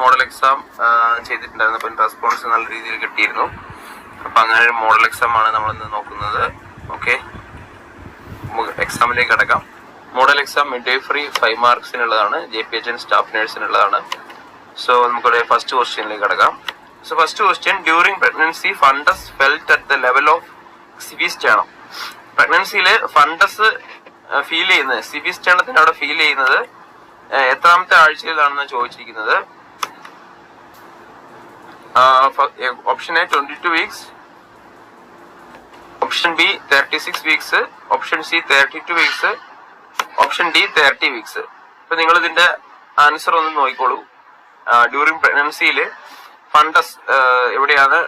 Model exam ചെയ്തിട്ടുണ്ടായിരുന്നു. അപ്പം response നല്ല രീതിയിൽ കിട്ടിയിരുന്നു. അപ്പം അങ്ങനെ ഒരു മോഡൽ എക്സാം ആണ് നമ്മൾ ഇന്ന് നോക്കുന്നത്. ഓക്കെ എക്സാമിലേക്ക് കിടക്കാം. Model exam mid day free five മാർക്സിനുള്ളതാണ് J P H N staff നേഴ്സിനുള്ളതാണ് so നമുക്കിവിടെ ഫസ്റ്റ് ക്വസ്റ്റ്യനിലേക്ക് കിടക്കാം. So first question during pregnancy fundus felt at the level of xiphisternum പ്രഗ്നൻസിയിൽ fundus feel ചെയ്യുന്നത് സിബിസ്റ്റേണത്തിന് അവിടെ ഫീൽ ചെയ്യുന്നത് എത്രാമത്തെ ആഴ്ചയിലാണെന്ന് ചോദിച്ചിരിക്കുന്നത്. Option A twenty two weeks option B thirty six weeks option C thirty two weeks option D thirty weeks അപ്പൊ നിങ്ങൾ ഇതിന്റെ ആൻസർ ഒന്ന് നോക്കിക്കോളൂ. ഡ്യൂറിങ് പ്രഗ്നൻസിയിൽ ഫണ്ടസ് എവിടെയാണ്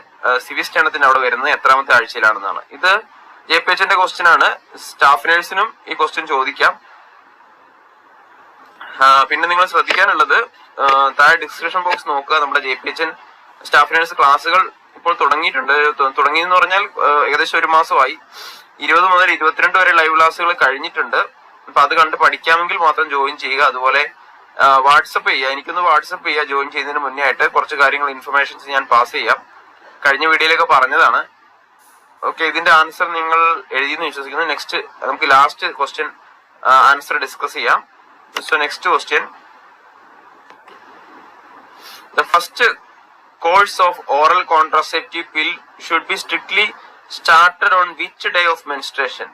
സിവിസ്റ്റേണത്തിന് അവിടെ വരുന്നത്? എത്രാമത്തെ ആഴ്ചയിലാണെന്നാണ്. ഇത് ജെ പി എച്ചിന്റെ ക്വസ്റ്റ്യൻ ആണ്. സ്റ്റാഫ് നേഴ്സിനും ഈ ക്വസ്റ്റ്യൻ ചോദിക്കാം. പിന്നെ നിങ്ങൾ ശ്രദ്ധിക്കാനുള്ളത് താഴെ ഡിസ്ക്രിപ്ഷൻ ബോക്സ് നോക്കുക. നമ്മുടെ J P H N staff nurse ക്ലാസ്സുകൾ ഇപ്പോൾ തുടങ്ങിയിട്ടുണ്ട്. തുടങ്ങിയെന്ന് പറഞ്ഞാൽ ഏകദേശം ഒരു മാസമായി. ഇരുപത് മുതൽ ഇരുപത്തിരണ്ട് വരെ ലൈവ് ക്ലാസ്സുകൾ കഴിഞ്ഞിട്ടുണ്ട്. അപ്പൊ അത് കണ്ട് പഠിക്കാമെങ്കിൽ മാത്രം ജോയിൻ ചെയ്യുക. അതുപോലെ വാട്സപ്പ് ചെയ്യുക. എനിക്കൊന്ന് വാട്സപ്പ് ചെയ്യുക ജോയിൻ ചെയ്യുന്നതിന് മുന്നേ ആയിട്ട്. കുറച്ച് കാര്യങ്ങൾ ഇൻഫർമേഷൻസ് ഞാൻ പാസ് ചെയ്യാം. കഴിഞ്ഞ വീഡിയോയിലൊക്കെ പറഞ്ഞതാണ്. ഓക്കെ ഇതിന്റെ ആൻസർ നിങ്ങൾ എഴുതിയെന്ന് വിശ്വസിക്കുന്നു. നെക്സ്റ്റ് നമുക്ക് ലാസ്റ്റ് ക്വസ്റ്റ്യൻ ആൻസർ ഡിസ്കസ് ചെയ്യാം. So next question. The first course of oral contraceptive pill should be strictly started on which day of menstruation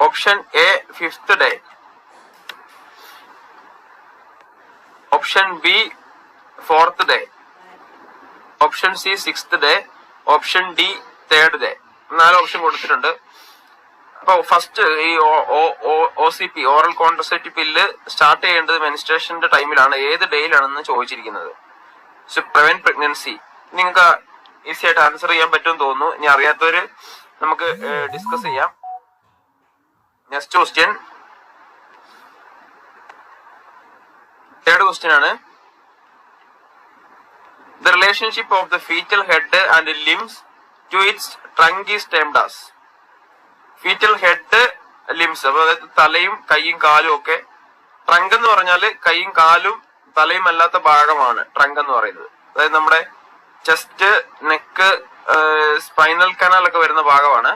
option A fifth day option B fourth day option C sixth day option D third day നാല് option കൊടുത്തിട്ടുണ്ട്. അപ്പൊ first ഈ O C P oral contraceptive pill start ചെയ്യേണ്ടത് മെനിസ്ട്രേഷന്റെ ടൈമിലാണ് ഏത് ഡേയിലാണെന്ന് ചോദിച്ചിരിക്കുന്നത്. സോ പ്രിവെന്റ് പ്രഗ്നൻസി നിങ്ങൾക്ക് ഈസി ആയിട്ട് ആൻസർ ചെയ്യാൻ പറ്റുമെന്ന് തോന്നുന്നു. ഇനി അറിയാത്തവര് നമുക്ക് ഡിസ്കസ് ചെയ്യാം. നെക്സ്റ്റ് ക്വസ്റ്റ്യൻ തേർഡ് ക്വസ്റ്റ്യൻ ആണ്. The relationship of the foetal head and limbs to its trunk is termed as. Foetal head limbs അപ്പൊ അതായത് തലയും കൈയും കാലും ഒക്കെ ട്രങ്ക് എന്ന് പറഞ്ഞാൽ കൈയും കാലും തലയും അല്ലാത്ത ഭാഗമാണ് ട്രങ്ക് എന്ന് പറയുന്നത്. അതായത് നമ്മുടെ ചെസ്റ്റ് നെക്ക് സ്പൈനൽ കനാൽ ഒക്കെ വരുന്ന ഭാഗമാണ്.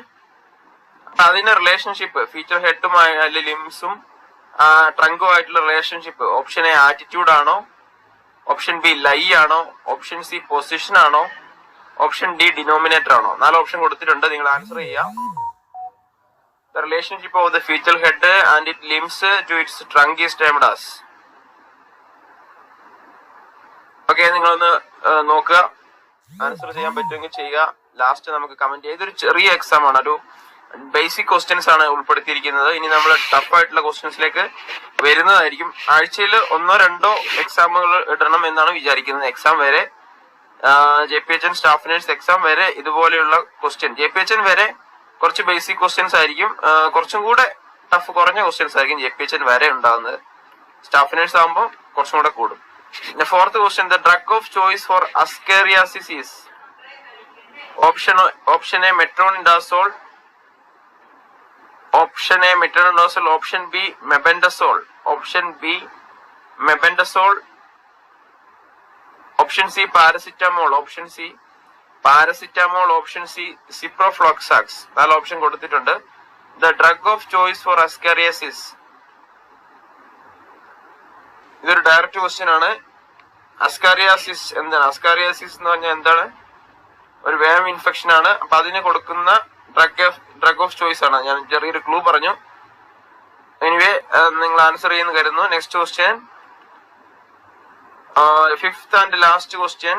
അതിന്റെ റിലേഷൻഷിപ്പ് ഫീച്ചർ ഹെഡുമായി അല്ലെ ലിംസും ട്രങ്കുമായിട്ടുള്ള റിലേഷൻഷിപ്പ് ഓപ്ഷൻ എ ആറ്റിറ്റ്യൂഡ് ആണോ? ഓപ്ഷൻ ബി ലൈ ആണോ? ഓപ്ഷൻ സി പൊസിഷൻ ആണോ? ഓപ്ഷൻ ഡി ഡിനോമിനേറ്റർ ആണോ? നാല് ഓപ്ഷൻ കൊടുത്തിട്ടുണ്ട് നിങ്ങൾ ആൻസർ ചെയ്യാം. The relationship of the fetal head and its limbs to its trunk is termed as. Okay നിങ്ങളൊന്ന് നോക്കുക. ആൻസർ ചെയ്യാൻ പറ്റുമെങ്കിൽ ചെയ്യുക. ലാസ്റ്റ് നമുക്ക് കമന്റ് ഇതൊരു ചെറിയ എക്സാം ആണ്. ഒരു ബേസിക് ക്വസ്റ്റ്യൻസ് ആണ് ഉൾപ്പെടുത്തിയിരിക്കുന്നത്. ഇനി നമ്മൾ ടഫ് ആയിട്ടുള്ള ക്വസ്റ്റ്യൻസിലേക്ക് വരുന്നതായിരിക്കും. ആഴ്ചയിൽ ഒന്നോ രണ്ടോ എക്സാമുകൾ ഇടണം എന്നാണ് വിചാരിക്കുന്നത്. എക്സാം വരെ J P H N staff nurse exam വരെ ഇതുപോലെയുള്ള question J P H N വരെ കുറച്ച് ബേസിക് ക്വസ്റ്റ്യൻസ് ആയിരിക്കും. കുറച്ചും കൂടെ ടഫ് കുറഞ്ഞ ക്വസ്റ്റ്യൻസ് ആയിരിക്കും ജെ പി എച്ച് എൻ വരെ ഉണ്ടാകുന്നത് സ്റ്റാഫ് നേഴ്സ് ആകുമ്പോൾ കുറച്ചും കൂടെ കൂടും. പിന്നെ fourth question the drug of choice for ascariasis option option A metronidazole option A metronidazole option B mebendazole option B mebendazole option C paracetamol option C paracetamol option C ciprofloxacin നാല് option കൊടുത്തിട്ടുണ്ട്. The drug of choice for ascariasis ഇതൊരു direct question ആണ്. Ascariasis എന്താണ്? Ascariasis എന്ന് പറഞ്ഞാൽ എന്താണ്? ഒരു വേം ഇൻഫെക്ഷൻ ആണ്. അപ്പൊ അതിന് കൊടുക്കുന്ന ഡ്രഗ് ഡ്രഗ് ഓഫ് ചോയ്സ് ആണ്. ഞാൻ ചെറിയൊരു ക്ലൂ പറഞ്ഞു. എനിവേ നിങ്ങൾ ആൻസർ ചെയ്യുന്ന കരുതുന്നു. Next question fifth and last question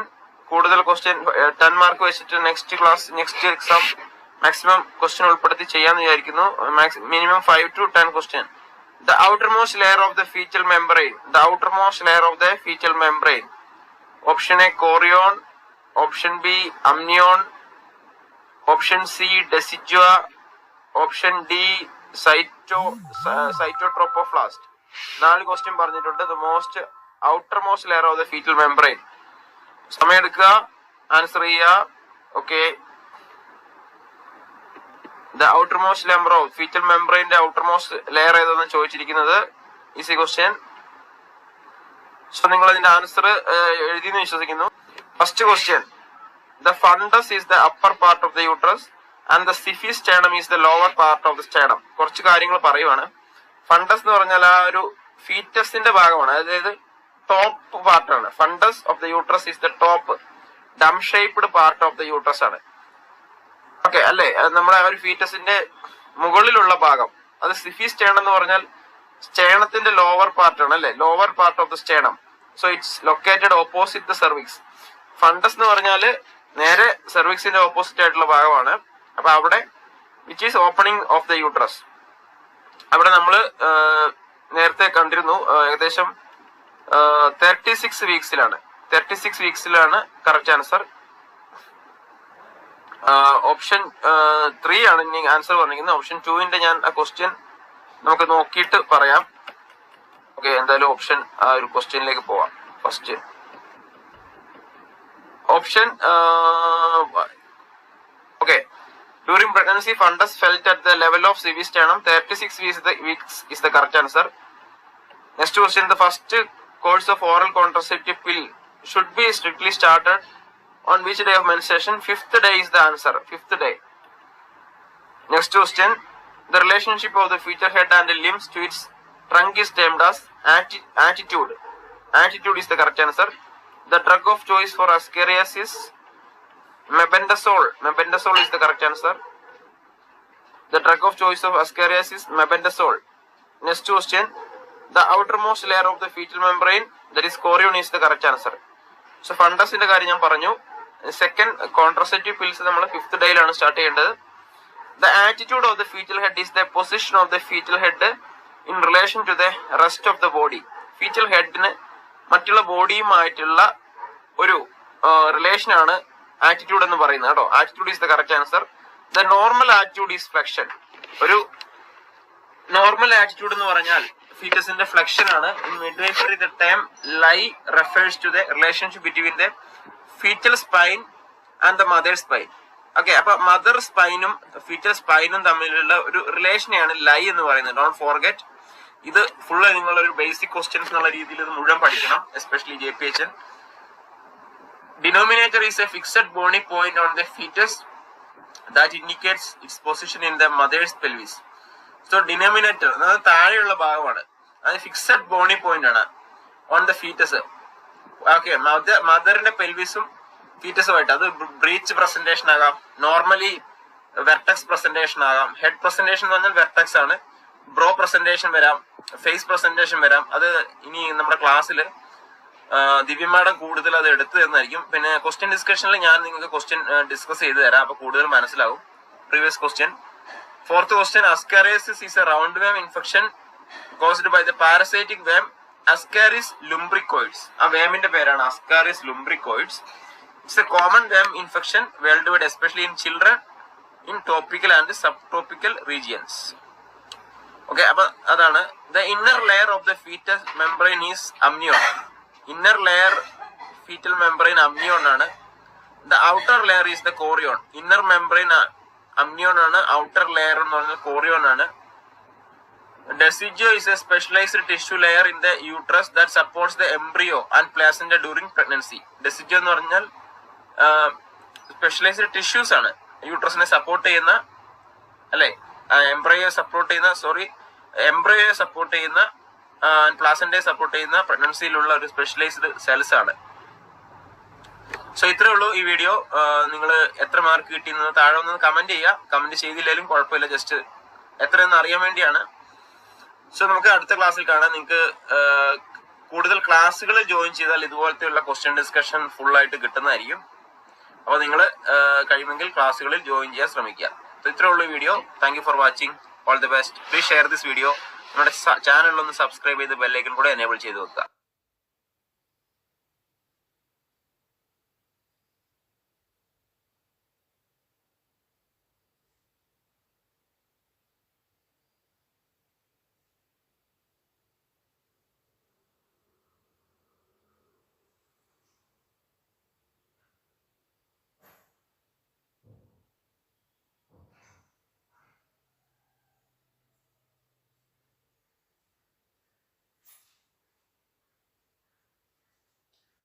കൂടുതൽ ക്വസ്റ്റ്യൻ ടെൻ മാർക്ക് വെച്ചിട്ട് next class next exam maximum question ഉൾപ്പെടുത്തി ചെയ്യാന്ന് വിചാരിക്കുന്നു. Minimum five to ten question the outermost layer of the foetal membrane the outermost layer of the foetal membrane option A chorion option B amnion option C decidua option D cyto cytotrophoblast നാല് question പറഞ്ഞിട്ടുണ്ട്. The most outermost layer of the foetal membrane സമയം എടുക്കുക answer ചെയ്യുക okay the outer most ലെമ്പർ of fetal മെംബ്രെയിന്റെ outer most layer ഏതെന്ന് ചോദിച്ചിരിക്കുന്നത്? Easy question so നിങ്ങൾ അതിന്റെ ആൻസർ എഴുതി എന്ന് വിശ്വസിക്കുന്നു. First question the fundus is the upper part of the uterus and the xiphisternum is the lower part of the sternum കുറച്ച് കാര്യങ്ങൾ പറയുവാണ്. ഫണ്ടസ് എന്ന് പറഞ്ഞാൽ ആ ഒരു ഫീറ്റസിന്റെ ഭാഗമാണ്. അതായത് ടോപ്പ് പാർട്ടാണ് fundus of the uterus is the top dome shaped part of the uterus ആണ്. ഓക്കെ അല്ലെ? നമ്മുടെ ആ ഒരു ഫീറ്റസിന്റെ മുകളിലുള്ള ഭാഗം. അത് സിഫി സ്റ്റേൺ എന്ന് പറഞ്ഞാൽ സ്റ്റേണത്തിന്റെ ലോവർ പാർട്ടാണ് അല്ലെ? Lower part of the sternum so it's located opposite the cervix fundus എന്ന് പറഞ്ഞാൽ നേരെ സെർവിക്സിന്റെ ഓപ്പോസിറ്റ് ആയിട്ടുള്ള ഭാഗമാണ്. അപ്പൊ അവിടെ which is opening of the uterus അവിടെ നമ്മൾ നേരത്തെ കണ്ടിരുന്നു ഏകദേശം തേർട്ടി സിക്സ് വീക്സിലാണ് തേർട്ടി സിക്സ് വീക്സിലാണ് കറക്റ്റ് ആൻസർ ഓപ്ഷൻ ത്രീ ആണ് ഇനി ആൻസർ പറഞ്ഞിരിക്കുന്നത്. ഓപ്ഷൻ ടുവിന്റെ ഞാൻ ആ ക്വസ്റ്റ്യൻ നമുക്ക് നോക്കിയിട്ട് പറയാം. ഓക്കെ എന്തായാലും ഓപ്ഷൻ ആ ഒരു ക്വസ്റ്റ്യനിലേക്ക് പോവാം. First option okay during pregnancy fundus felt at the level of CV sternum thirty six weeks is the correct answer next question the first course of oral contraceptive pill should be strictly started on which day of menstruation? Fifth day is the answer. Fifth day. Next question. The relationship of the feature head and the limbs to its trunk is termed as attitude. Attitude is the correct answer. The drug of choice for ascariasis mebendazole. Mebendazole is the correct answer. The drug of choice of ascariasis mebendazole. Next question. The most layer of the fetal membrane that is chorion is the correct answer so ഫണ്ടസിന്റെ കാര്യം ഞാൻ പറഞ്ഞു. Second contraceptive pills നമ്മൾ fifth ഡേയിലാണ് start ചെയ്യേണ്ടത്. The attitude of the fetal head is the position of the fetal head in relation to the rest of the body fetal ഹെഡിന് മറ്റുള്ള ബോഡിയുമായിട്ടുള്ള ഒരു relation ആണ് ആറ്റിറ്റ്യൂഡ് എന്ന് പറയുന്നത് കേട്ടോ. Attitude is the correct answer the normal attitude is flexion ഒരു normal attitude എന്ന് പറഞ്ഞാൽ ഫീറ്റസിന്റെ ഫ്ലെക്ഷൻ ആണ്. Midwifery the time lie refers to the relationship between the fetal spine and the mother spine okay അപ്പൊ mother സ്പൈനും fetal സ്പൈനും തമ്മിലുള്ള ഒരു റിലേഷനെയാണ് ലൈ എന്ന് പറയുന്നത്. ഡോൺ ഫോർഗെറ്റ് ഇത് ഫുള്ള് നിങ്ങൾ ഒരു ബേസിക് ക്വസ്റ്റ്യൻസ് എന്നുള്ള രീതിയിൽ ഇത് മുഴുവൻ പഠിക്കണം especially J P H denominator is a fixed bony point on the foetus that indicates its position in the mother's pelvis so denominator അതായത് താഴെയുള്ള ഭാഗമാണ്. അത് ഫിക്സഡ് ബോണി പോയിന്റ് ആണ്. ഓൺ ദ ഫീറ്റസ് ഓക്കെ മദറിന്റെ പെൽവിസും ഫീറ്റസുമായിട്ട് അത് ബ്രീച്ച് പ്രസന്റേഷൻ ആകാം. നോർമലി വെർട്ടക്സ് പ്രസന്റേഷൻ ആകാം. ഹെഡ് പ്രസന്റേഷൻ എന്ന് പറഞ്ഞാൽ വെർട്ടക്സ് ആണ്. ബ്രോ പ്രസന്റേഷൻ വരാം. ഫേസ് പ്രസന്റേഷൻ വരാം. അത് ഇനി നമ്മുടെ ക്ലാസ്സിൽ ദിവ്യമാടം കൂടുതൽ അത് എടുത്തു തന്നായിരിക്കും പിന്നെ ക്വസ്റ്റ്യൻ ഡിസ്കഷനിൽ ഞാൻ നിങ്ങൾക്ക് ക്വസ്റ്റ്യൻ ഡിസ്കസ് ചെയ്ത് തരാം. അപ്പൊ കൂടുതൽ മനസ്സിലാവും. Previous question question ascariasis is a round worm infection caused by the parasitic worm ascaris lumbricoides ആ വേമിന്റെ പേരാണ് it's a common worm infection world wide especially in children in topical and sub tropical regions okay അപ്പൊ അതാണ്. The inner layer of the fetal membrane is amnion inner layer fetal membrane amnion ആണ്. The outer layer is the chorion inner membrane amnion ആണ് outer layer എന്ന് പറഞ്ഞാൽ chorion ആണ്. Decidua is a specialised tissue layer in the uterus that supports the embryo and placenta during pregnancy decidua എന്ന് പറഞ്ഞാൽ specialised tissues ആണ്. യൂട്രസിനെ support ചെയ്യുന്ന അല്ലെ? എംബ്രയോയെ സപ്പോർട്ട് ചെയ്യുന്ന സോറി എംബ്രയോയെ സപ്പോർട്ട് ചെയ്യുന്ന പ്ലാസന്റയെ സപ്പോർട്ട് ചെയ്യുന്ന പ്രഗ്നൻസിയിലുള്ള ഒരു സ്പെഷ്യലൈസ്ഡ് സെൽസ് ആണ്. സോ ഇത്രേ ഉള്ളൂ ഈ വീഡിയോ നിങ്ങൾ എത്ര മാർക്ക് കിട്ടിയെന്ന് താഴെ ഒന്ന് കമന്റ് ചെയ്യുക. കമന്റ് ചെയ്തില്ലെങ്കിലും കുഴപ്പമില്ല. ജസ്റ്റ് എത്രയെന്ന് അറിയാൻ വേണ്ടിയാണ്. സോ നമുക്ക് അടുത്ത ക്ലാസ്സിൽ കാണാം. നിങ്ങൾക്ക് കൂടുതൽ ക്ലാസ്സുകൾ ജോയിൻ ചെയ്താൽ ഇതുപോലത്തെയുള്ള ക്വസ്റ്റ്യൻ ഡിസ്കഷൻ ഫുൾ ആയിട്ട് കിട്ടുന്നതായിരിക്കും. അപ്പോൾ നിങ്ങൾ കഴിയുമെങ്കിൽ ക്ലാസ്സുകളിൽ ജോയിൻ ചെയ്യാൻ ശ്രമിക്കുക. അപ്പോൾ ഇത്രേ ഉള്ളൂ video thank for watching all the best please share this video നമ്മുടെ ചാനലിലൊന്ന് സബ്സ്ക്രൈബ് ചെയ്ത് ബെല്ലൈക്കൻ കൂടെ എനേബിൾ ചെയ്ത് വെക്കുക.